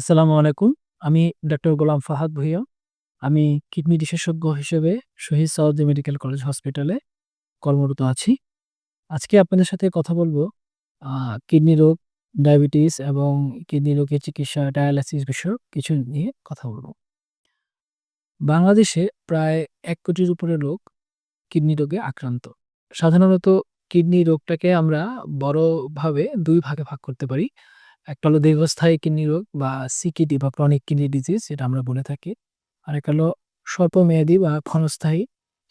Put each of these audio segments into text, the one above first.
আসসালামু আলাইকুম। আমি ডাক্তার গোলাম ফাহাদ ভূঁইয়া। আমি কিডনি বিশেষজ্ঞ হিসেবে শহীদ সওয়ার্দী মেডিকেল কলেজ হসপিটালে কর্মরত আছি। আজকে আপনাদের সাথে কথা বলব কিডনি রোগ, ডায়াবেটিস এবং কিডনি রোগের চিকিৎসা, ডায়ালাইসিস বিষয়ক কিছু নিয়ে কথা বলব। বাংলাদেশে প্রায় এক কোটির উপরে লোক কিডনি রোগে আক্রান্ত। সাধারণত কিডনি রোগটাকে আমরা বড়ভাবে দুই ভাগে ভাগ করতে পারি। একটা হলো দীর্ঘস্থায়ী কিডনি রোগ বা সিকিডি বা ক্রনিক কিডনি ডিজিজ যেটা আমরা বলে থাকি। আরেকটা হলো স্বল্প স্বল্পমেয়াদী বা ক্ষণস্থায়ী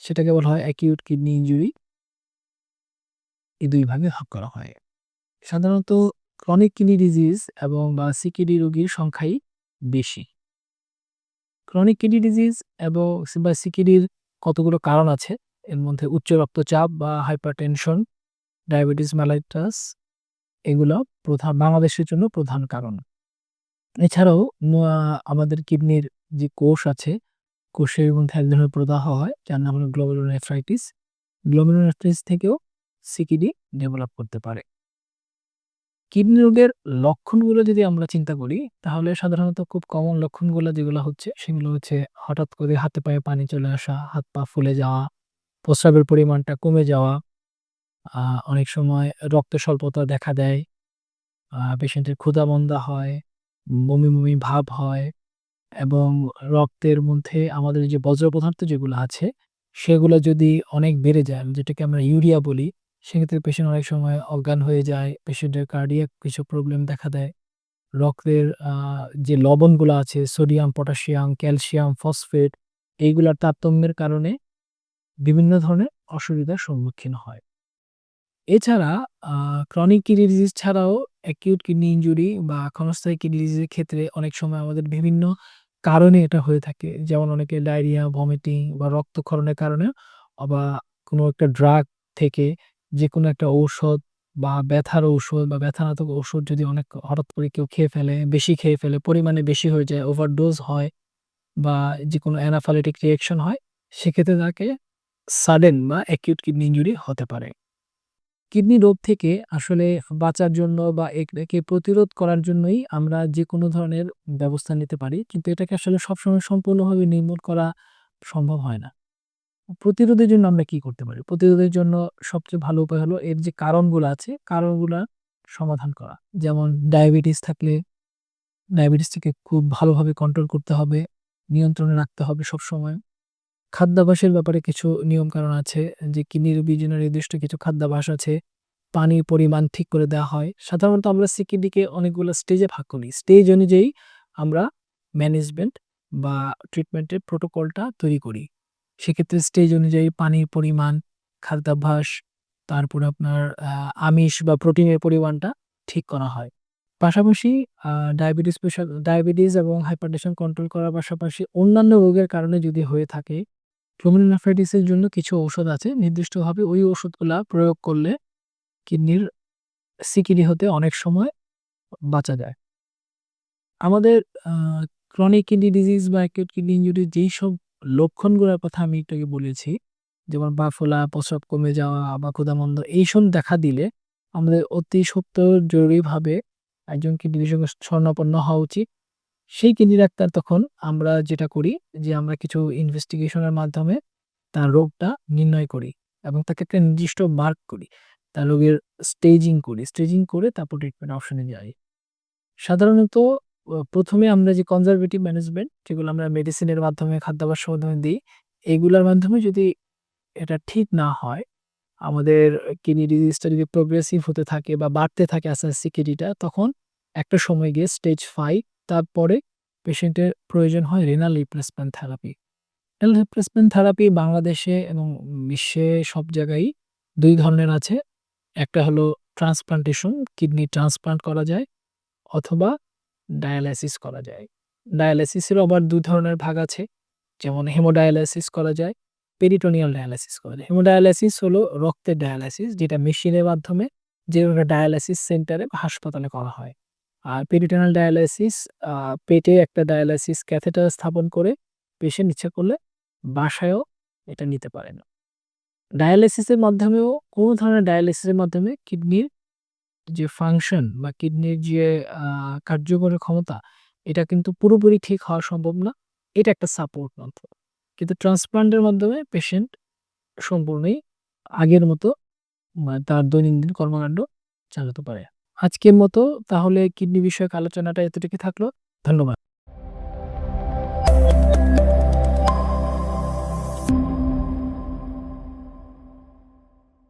সেটাকে বলা হয় অ্যাকিউট কিডনি ইনজুরি। এই দুই ভাগে ভাগ করা হয়। সাধারণত ক্রনিক কিডনি ডিজিজ এবং বা সিকিডি রোগীর সংখ্যাই বেশি। ক্রনিক কিডনি ডিজিজ এবং বা সিকিডির কতগুলো কারণ আছে। এর মধ্যে উচ্চ রক্তচাপ বা হাইপারটেনশন, ডায়াবেটিস মেলাইটাস এগুলো প্রধান বাংলাদেশের জন্য প্রধান কারণ। এছাড়াও আমাদের কিডনির যে কোষ আছে, কোষের মধ্যে এক ধরনের প্রদাহ হয় যার নাম হলো গ্লোমেরুলোনেফ্রাইটিস। গ্লোমেরুলোনেফ্রাইটিস থেকেও সিকিডি ডেভেলপ করতে পারে। কিডনি রোগের লক্ষণগুলো যদি আমরা চিন্তা করি তাহলে সাধারণত খুব কমন লক্ষণগুলো যেগুলো হচ্ছে সেগুলো হচ্ছে হঠাৎ করে হাতে পায়ে পানি চলে আসা, হাত পা ফুলে যাওয়া, প্রস্রাবের পরিমাণটা কমে যাওয়া, অনেক সময় রক্ত স্বল্পতা দেখা দেয়, পেশেন্টের ক্ষুধা-মন্দা হয়, বমি, বমি ভাব হয় এবং রক্তের মধ্যে আমাদের যে বজ্র পদার্থ যেগুলো আছে সেগুলো যদি অনেক বেড়ে যায় যেটাকে আমরা ইউরিয়া বলি, সেক্ষেত্রে পেশেন্ট অনেক সময় অজ্ঞান হয়ে যায়, পেশেন্টের কার্ডিয়াক কিছু প্রবলেম দেখা দেয়। রক্তের যে লবণগুলো আছে সোডিয়াম, পটাশিয়াম, ক্যালসিয়াম, ফসফেট এইগুলার তারতম্যের কারণে বিভিন্ন ধরনের অসুবিধার সম্মুখীন হয়। এছাড়া ক্রনিক কিডনি ডিজিজ ছাড়াও অ্যাকিউট কিডনি ইনজুরি বা ক্ষণস্থায়ী কিডনি ডিজিজের ক্ষেত্রে অনেক সময় আমাদের বিভিন্ন কারণে এটা হয়ে থাকে। যেমন অনেকে ডায়রিয়া, ভমিটিং বা রক্তক্ষরণের কারণে বা কোনো একটা ড্রাগ থেকে যে কোনো একটা ঔষধ বা ব্যথার ঔষধ বা ব্যথানাশক ঔষধ যদি অনেক হঠাৎ করে কেউ খেয়ে ফেলে, বেশি খেয়ে ফেলে, পরিমাণে বেশি হয়ে যায়, ওভারডোজ হয় বা যে কোনো অ্যানাফাইলেটিক রিঅ্যাকশন হয়, সেক্ষেত্রে তাকে সাডেন বা অ্যাকিউট কিডনি ইনজুরি হতে পারে। কিডনি রোগ থেকে আসলে বাঁচার জন্য বা এটাকে প্রতিরোধ করার জন্যই আমরা যে কোনো ধরনের ব্যবস্থা নিতে পারি। কিন্তু এটাকে আসলে সবসময় সম্পূর্ণভাবে নির্মূল করা সম্ভব হয় না। প্রতিরোধের জন্য আমরা কি করতে পারি? প্রতিরোধের জন্য সবচেয়ে ভালো উপায় হলো এর যে কারণগুলো আছে, কারণগুলো সমাধান করা। যেমন ডায়াবেটিস থাকলে ডায়াবেটিসটাকে খুব ভালোভাবে কন্ট্রোল করতে হবে, নিয়ন্ত্রণে রাখতে হবে সবসময়। খাদ্যাভ্যাসের ব্যাপারে কিছু নিয়ম-কানুন আছে যে কিডনি রোগীর জন্য নির্দিষ্ট কিছু খাদ্যাভাস আছে। পানির পরিমাণ ঠিক করে দেওয়া হয়। সাধারণত আমরা সিকিডিকে অনেকগুলো স্টেজে ভাগ করি। স্টেজ অনুযায়ী আমরা ম্যানেজমেন্ট বা ট্রিটমেন্টের প্রোটোকলটা তৈরি করি। সেক্ষেত্রে স্টেজ অনুযায়ী পানির পরিমাণ, খাদ্যাভ্যাস, তারপরে আপনার আমিষ বা প্রোটিনের পরিমাণটা ঠিক করা হয়। পাশাপাশি ডায়াবেটিস ডায়াবেটিস এবং হাইপারটেনশন কন্ট্রোল করার পাশাপাশি অন্যান্য রোগের কারণে যদি হয়ে থাকে, গ্লোমেরুলোনেফ্রাইটিসের জন্য কিছু ঔষধ আছে। নির্দিষ্টভাবে ওই ওষুধগুলা প্রয়োগ করলে কিডনির সিকিডি হতে অনেক সময় বাঁচা যায়। আমাদের ক্রনিক কিডনি ডিজিজ বা অ্যাকিউট কিডনি ইঞ্জুরি যেই সব লক্ষণগুলোর কথা আমি একটু বলেছি, যেমন পা ফোলা, প্রস্রাব কমে যাওয়া বা ক্ষুধা-মন্দা এইসব দেখা দিলে আমাদের অতি সত্বর জরুরিভাবে একজন কিডনি বিশেষজ্ঞ শরণাপন্ন হওয়া উচিত। সেই কিডনি ডাক্তার তখন আমরা যেটা করি যে আমরা কিছু ইনভেস্টিগেশনের মাধ্যমে তার রোগটা নির্ণয় করি এবং তাকে একটা নির্দিষ্ট মার্ক করি। তার রোগের স্টেজিং করি। স্টেজিং করে তারপর ট্রিটমেন্ট অপশনে যাই। সাধারণত প্রথমে আমরা যে কনজারভেটিভ ম্যানেজমেন্ট যেগুলো আমরা মেডিসিনের মাধ্যমে, খাদ্যাভ্যাসের মাধ্যমে দিই, এগুলার মাধ্যমে যদি এটা ঠিক না হয়, আমাদের কিডনি ডিজিজটা যদি প্রোগ্রেসিভ হতে থাকে বা বাড়তে থাকে আস্তে, আস্তে সিকিডিটা তখন একটা সময় গিয়ে স্টেজ 5 তারপরে পেশেন্টের প্রয়োজন হয় renal replacement therapy. Renal replacement therapy বাংলাদেশে এবং বিশ্বে সব জায়গায়ই দুই ধরনের আছে। একটা হলো ট্রান্সপ্লান্টেশন, কিডনি ট্রান্সপ্লান্ট করা যায় অথবা ডায়ালাইসিস করা যায়। ডায়ালাইসিসেরও আবার ২ ধরনের ভাগ আছে। যেমন হেমোডায়ালাইসিস করা যায়, পেরিটোনিয়াল ডায়ালাইসিস করা যায়। হেমোডায়ালাইসিস হলো রক্তের ডায়ালাইসিস যেটা মেশিনের মাধ্যমে যেকোনো ডায়ালাইসিস সেন্টারে বা হাসপাতালে করা হয়। আর পেরিটোনিয়াল ডায়ালাইসিস পেটে একটা ডায়ালাইসিস ক্যাথেটার স্থাপন করে পেশেন্ট ইচ্ছা করলে বাসায়ও এটা নিতে পারেন। ডায়ালাইসিসের মাধ্যমেও, কোনো ধরনের ডায়ালাইসিসের মাধ্যমে কিডনির যে ফাংশন বা কিডনির যে কার্যকর ক্ষমতা, এটা কিন্তু পুরোপুরি ঠিক হওয়া সম্ভব না। এটা একটা সাপোর্ট মাত্র। কিন্তু ট্রান্সপ্লান্টের মাধ্যমে পেশেন্ট সম্পূর্ণই আগের মতো মা তার দৈনন্দিন কর্মকাণ্ড চালাতে পারে। আজকের মতো তাহলে কিডনি বিষয়ক আলোচনাটা এতটুকু থাকল। ধন্যবাদ।